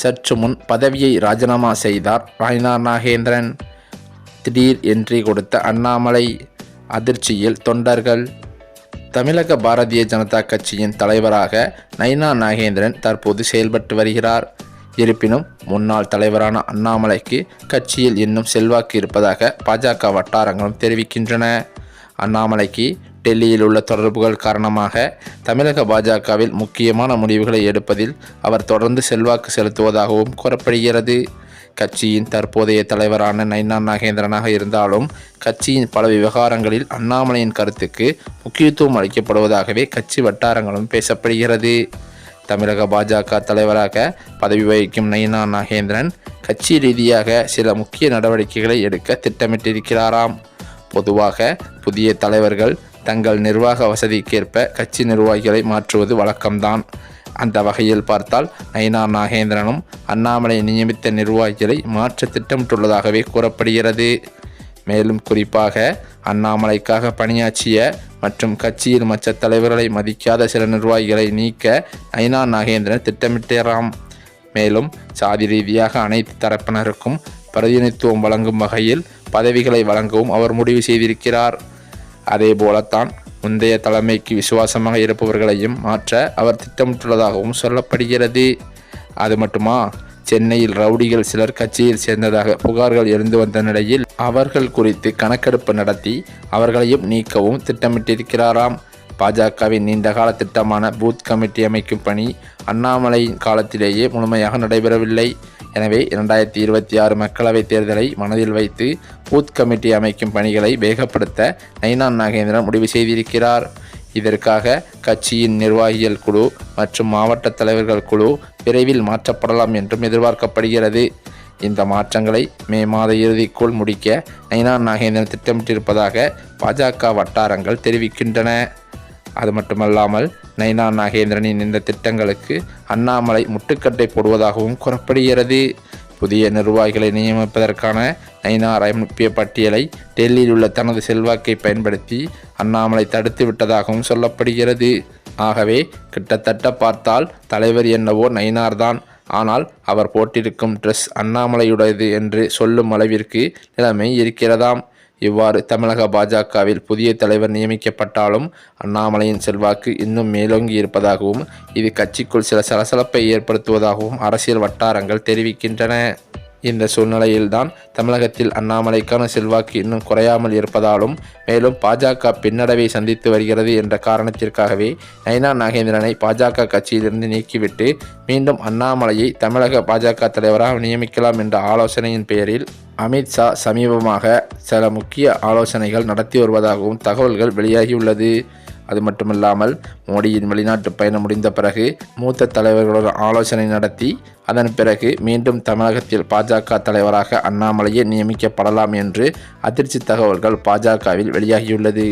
சற்று முன் பதவியை ராஜினாமா செய்தார் ராய்னார் நாகேந்திரன். திடீர் என்று கொடுத்த அண்ணாமலை அதிர்ச்சியில் தொண்டர்கள். தமிழக பாரதிய ஜனதா கட்சியின் தலைவராக நைனா நாகேந்திரன் தற்போது செயல்பட்டு வருகிறார். இருப்பினும் முன்னாள் தலைவரான அண்ணாமலைக்கு கட்சியில் இன்னும் செல்வாக்கு இருப்பதாக பாஜக வட்டாரங்களும் தெரிவிக்கின்றன. அண்ணாமலைக்கு டெல்லியில் உள்ள தொடர்புகள் காரணமாக தமிழக பாஜகவில் முக்கியமான முடிவுகளை எடுப்பதில் அவர் தொடர்ந்து செல்வாக்கு செலுத்துவதாகவும் கூறப்படுகிறது. கட்சியின் தற்போதைய தலைவரான நைனா நாகேந்திரனாக இருந்தாலும் கட்சியின் பல விவகாரங்களில் அண்ணாமலையின் கருத்துக்கு முக்கியத்துவம் அளிக்கப்படுவதாகவே கட்சி வட்டாரங்களும் பேசப்படுகிறது. தமிழக பாஜக தலைவராக பதவி வகிக்கும் நயினா நாகேந்திரன் கட்சி ரீதியாக சில முக்கிய நடவடிக்கைகளை எடுக்க திட்டமிட்டிருக்கிறாராம். பொதுவாக புதிய தலைவர்கள் தங்கள் நிர்வாக வசதிக்கேற்ப கட்சி நிர்வாகிகளை மாற்றுவது வழக்கம்தான். அந்த வகையில் பார்த்தால் நயினார் நாகேந்திரனும் அண்ணாமலை நியமித்த நிர்வாகிகளை மாற்ற திட்டமிட்டுள்ளதாகவே கூறப்படுகிறது. மேலும் குறிப்பாக அண்ணாமலைக்காக பணியாற்றிய மற்றும் கட்சியில் மற்ற தலைவர்களை மதிக்காத சில நிர்வாகிகளை நீக்க நயினா நாகேந்திரன் திட்டமிட்டாராம். மேலும் சாதி ரீதியாக அனைத்து தரப்பினருக்கும் பிரதிநிதித்துவம் வழங்கும் வகையில் பதவிகளை வழங்கவும் அவர் முடிவு செய்திருக்கிறார். அதே போலத்தான் முந்தைய தலைமைக்கு விசுவாசமாக இருப்பவர்களையும் மாற்ற அவர் திட்டமிட்டுள்ளதாகவும் சொல்லப்படுகிறது. அது மட்டுமா? சென்னையில் ரவுடிகள் சிலர் கட்சியில் சேர்ந்ததாக புகார்கள் எழுந்து வந்த நிலையில் அவர்கள் குறித்து கணக்கெடுப்பு நடத்தி அவர்களையும் நீக்கவும் திட்டமிட்டிருக்கிறாராம். பாஜகவின் நீண்டகால திட்டமான பூத் கமிட்டி அமைக்கும் பணி அண்ணாமலையின் காலத்திலேயே முழுமையாக நடைபெறவில்லை. எனவே இரண்டாயிரத்தி இருபத்தி ஆறு மக்களவைத் தேர்தலை மனதில் வைத்து பூத் கமிட்டி அமைக்கும் பணிகளை வேகப்படுத்த நைனான் நாகேந்திரன் முடிவு செய்திருக்கிறார். இதற்காக கட்சியின் நிர்வாகிகள் குழு மற்றும் மாவட்ட தலைவர்கள் குழு விரைவில் மாற்றப்படலாம் என்றும் எதிர்பார்க்கப்படுகிறது. இந்த மாற்றங்களை மே மாத இறுதிக்குள் முடிக்க நைனான் நாகேந்திரன் திட்டமிட்டிருப்பதாக பாஜக வட்டாரங்கள் தெரிவிக்கின்றன. அது மட்டுமல்லாமல் நைனா நாகேந்திரனின் இந்த திட்டங்களுக்கு அண்ணாமலை முட்டுக்கட்டை போடுவதாகவும் கூறப்படுகிறது. புதிய நிர்வாகிகளை நியமிப்பதற்கான நைனார் அனுப்பிய பட்டியலை டெல்லியில் உள்ள தனது செல்வாக்கை பயன்படுத்தி அண்ணாமலை தடுத்து விட்டதாகவும் சொல்லப்படுகிறது. ஆகவே கிட்டத்தட்ட பார்த்தால் தலைவர் என்னவோ நைனார் தான். ஆனால் அவர் போட்டிருக்கும் ட்ரெஸ் அண்ணாமலையுடையது என்று சொல்லும் அளவிற்கு நிலைமை இருக்கிறதாம். இவ்வாறு தமிழக பாஜகவில் புதிய தலைவர் நியமிக்கப்பட்டாலும் அண்ணாமலையின் செல்வாக்கு இன்னும் மேலோங்கி இருப்பதாகவும் இது கட்சிக்குள் சில சலசலப்பை ஏற்படுத்துவதாகவும் அரசியல் வட்டாரங்கள் தெரிவிக்கின்றன. இந்த சூழ்நிலையில்தான் தமிழகத்தில் அண்ணாமலைக்கான செல்வாக்கு இன்னும் குறையாமல் இருப்பதாலும் மேலும் பாஜக பின்னடைவை சந்தித்து வருகிறது என்ற காரணத்திற்காகவே நைனா நாகேந்திரனை பாஜக கட்சியிலிருந்து நீக்கிவிட்டு மீண்டும் அண்ணாமலையை தமிழக பாஜக தலைவராக நியமிக்கலாம் என்ற ஆலோசனையின் பெயரில் அமித்ஷா சமீபமாக சில முக்கிய ஆலோசனைகள் நடத்தி வருவதாகவும் தகவல்கள் வெளியாகியுள்ளது. அது மட்டுமில்லாமல் மோடியின் வெளிநாட்டு பயணம் முடிந்த பிறகு மூத்த தலைவர்களுடன் ஆலோசனை நடத்தி அதன் பிறகு மீண்டும் தமிழகத்தில் பாஜக தலைவராக அண்ணாமலையே நியமிக்கப்படலாம் என்று அதிர்ச்சி தகவல்கள் பாஜகவில் வெளியாகியுள்ளது.